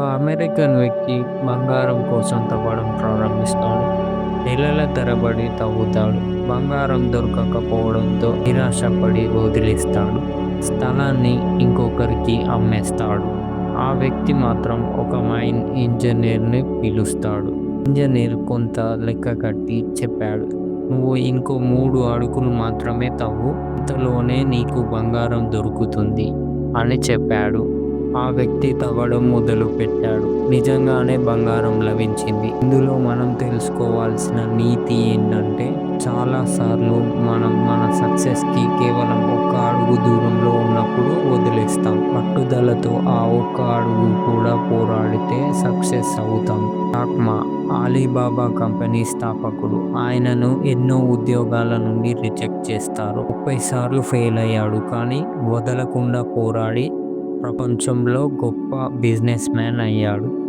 ఒక అమెరికన్ వ్యక్తి బంగారం కోసం తవ్వడం ప్రారంభిస్తాడు. నెలల తరబడి తవ్వుతాడు. బంగారం దొరకకపోవడంతో నిరాశపడి వదిలేస్తాడు. స్థలాన్ని ఇంకొకరికి అమ్మేస్తాడు. ఆ వ్యక్తి మాత్రం ఒక మైన్ ఇంజనీర్‌ని పిలుస్తాడు. ఇంజనీర్ కొంత లెక్క కట్టి చెప్పాడు. "నువ్వు ఇంకో మూడు అడుగులు మాత్రమే తవ్వు. అంతలోనే నీకు బంగారం దొరుకుతుంది" అని చెప్పాడు. ఆ వ్యక్తి తవ్వడం మొదలుపెట్టాడు. నిజంగానే బంగారం లభించింది. ఇందులో మనం తెలుసుకోవాల్సిన నీతి ఏంటంటే చాలా సార్లు మనం మన సక్సెస్‌కి కేవలం ఒక్క అడుగు దూరంలో ఉన్నప్పుడు వదిలేస్తాం. పట్టుదలతో ఆ ఒక్క అడుగు కూడా పోరాడితే సక్సెస్ అవుతాం. టాక్మా అలీబాబా కంపెనీ స్థాపకుడు. ఆయనను ఎన్నో ఉద్యోగాల నుండి రిజెక్ట్ చేస్తారు. ముప్పై సార్లు ఫెయిల్ అయ్యాడు. కానీ వదలకుండా పోరాడి ప్రపంచంలో గొప్ప బిజినెస్ మ్యాన్ అయ్యాడు.